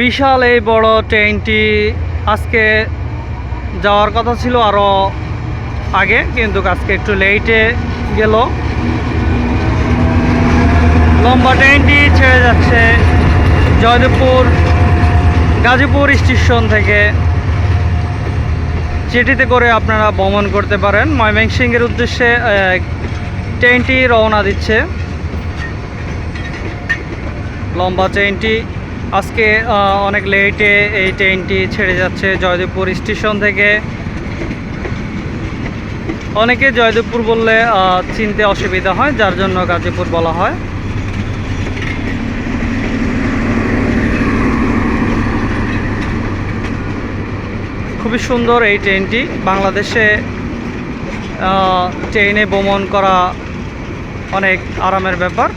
বিশাল এই বড় ট্রেনটি আজকে যাওয়ার কথা ছিল আরও আগে, কিন্তু আজকে একটু লেটে গেল। লম্বা ট্রেনটি ছেড়ে যাচ্ছে জয়দেবপুর, গাজীপুর স্টেশন থেকে। যেটিতে করে আপনারা ভ্রমণ করতে পারেন। ময়মনসিংহের উদ্দেশ্যে ট্রেনটি রওনা দিচ্ছে। লম্বা ট্রেনটি আজকে অনেক লেটে এই ট্রেনটি ছেড়ে যাচ্ছে জয়দেবপুর স্টেশন থেকে। অনেকে জয়দেবপুর বললে চিনতে অসুবিধা হয়, যার জন্য গাজীপুর বলা হয়। খুবই সুন্দর এই ট্রেনটি বাংলাদেশে ট্রেনে ভ্রমণ করা অনেক আরামের ব্যাপার।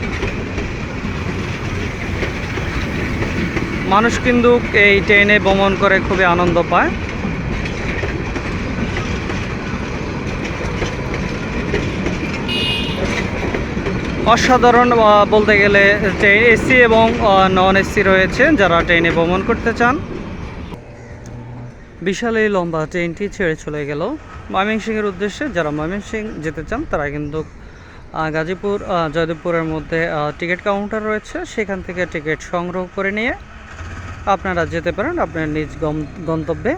মানুষ কিন্তু এই ট্রেনে ভ্রমণ করে খুবই আনন্দ পায়। অসাধারণ বলতে গেলে ট্রেন এসি এবং নন এসি রয়েছে যারা ট্রেনে ভ্রমণ করতে চান। বিশাল এই লম্বা ট্রেনটি ছেড়ে চলে গেল। ময়মনসিংহের উদ্দেশ্যে যারা ময়মনসিং যেতে চান, তারা কিন্তু গাজীপুর জয়দেবপুরের মধ্যে টিকিট কাউন্টার রয়েছে। সেখান থেকে টিকিট সংগ্রহ করে নিয়ে আপনারা যেতে পারেন আপনার নিজ গন্তব্যে।